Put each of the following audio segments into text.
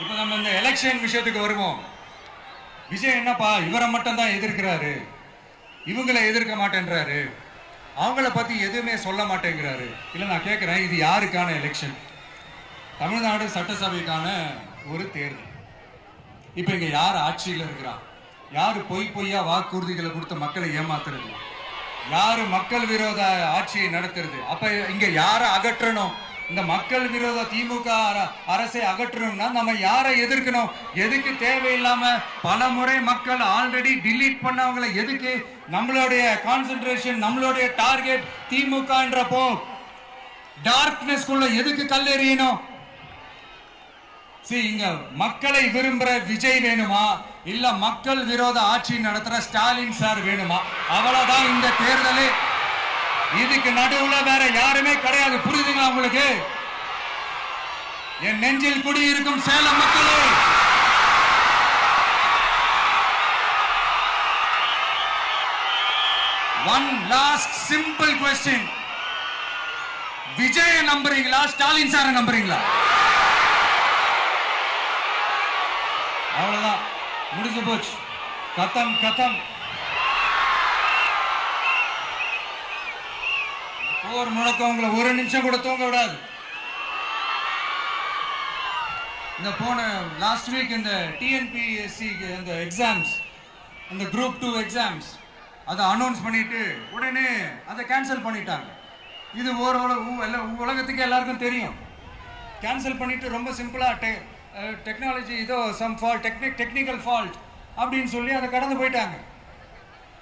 இப்போ நம்ம இந்த எலெக்ஷன் விஷயத்துக்கு வருவோம். விஜய் என்னப்பா இவரை மட்டும் தான் எதிர்க்கிறாரு. இவங்களை எதிர்க்க மாட்டேன்றாரு. அவங்கள பத்தி எதுவுமே சொல்ல மாட்டேங்கிறாரு. இல்ல நான் கேட்கிறேன் இது யாருக்கான எலெக்ஷன் தமிழ்நாடு சட்டசபைக்கான ஒரு தேர்தல். இப்போ இங்க யார் ஆட்சியில் இருக்கிறா? யார் பொய் பொய்யா வாக்குறுதிகளை கொடுத்து மக்களை ஏமாத்துறது? யாரு மக்கள் விரோத ஆட்சியை நடத்துறது? அப்ப இங்க யாரை அகற்றணும்? இந்த மக்கள் விரோத திமுக அர- அரசை அகற்றணும்னா நம்ம யாரை எதிர்க்கணும்? எதுக்கு தேவையில்லாம பல முறை மக்கள் ஆல்ரெடி டிலீட் பண்ணவங்களை எதுக்கு? நம்மளுடைய கான்சென்ட்ரேஷன் நம்மளுடைய டார்கெட் திமுகன்றப்போ டார்க்னஸ் குள்ள எதுக்கு கல்லெறியணும் இங்க மக்களை விரும்புற விஜய் வேணுமா? இல்ல மக்கள் விரோத ஆட்சி நடத்துற ஸ்டாலின் சார் வேணுமா? அவ்வளவுதான் இந்த தேர்தலே. இதுக்கு நடுவுல வேற யாருமே கிடையாது. புரியுதுங்களா உங்களுக்கு? என் நெஞ்சில் குடியிருக்கும் சேலம் மக்களே! One last simple question Vijay நம்புறீங்களா? ஸ்டாலின் சார நம்புறீங்களா? அவ்வளவுதான். முடிஞ்சு போச்சு. கத்தம் கத்தம் போர் முழக்கம் உங்களை ஒரு நிமிஷம் கூட தூங்க விடாது. இந்த போன லாஸ்ட் வீக் இந்த டிஎன்பிஎஸ்சி இந்த எக்ஸாம்ஸ் இந்த குரூப் டூ எக்ஸாம்ஸ் அதை அனௌன்ஸ் பண்ணிட்டு உடனே அதை கேன்சல் பண்ணிட்டாங்க. இது ஒரு உ- எல்லா உலகத்துக்கு எல்லாருக்கும் தெரியும். கேன்சல் பண்ணிட்டு ரொம்ப சிம்பிளாக டெ டெக்னாலஜி இதோ some fault technique technical fault அப்படின்னு சொல்லி அதை கடந்து போயிட்டாங்க.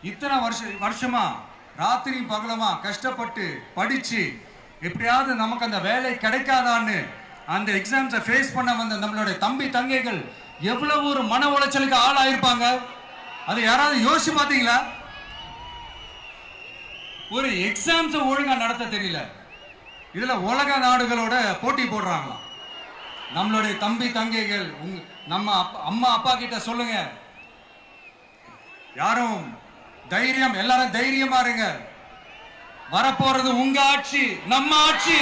இத்தனை வருஷம் வருஷமா ராத்திரியும் பகலமா கஷ்டப்பட்டு படிச்சு எப்படியாவது நமக்கு அந்த வேலை கிடைக்காதான்னு அந்த எக்ஸாம்ஸை ஃபேஸ் பண்ண வந்த நம்மளுடைய தம்பி தங்கைகள் எவ்வளவு ஒரு மன உளைச்சலுக்கு ஆளாயிருப்பாங்க? அதை யாராவது யோசிச்சு பார்த்தீங்களா? ஒரு எக்ஸாம்ஸை ஒழுங்கா நடத்த தெரியல. இதுல உலக நாடுகளோட போட்டி போடுறாங்களாம். நம்மளுடைய தம்பி தங்கைகள் உங்க நம்ம அப்பா- அம்மா அப்பா கிட்ட சொல்லுங்க. யாரும் தைரியம் எல்லாரும் தைரியமா இருங்க. வரப்போறது உங்க ஆட்சி நம்ம ஆட்சி.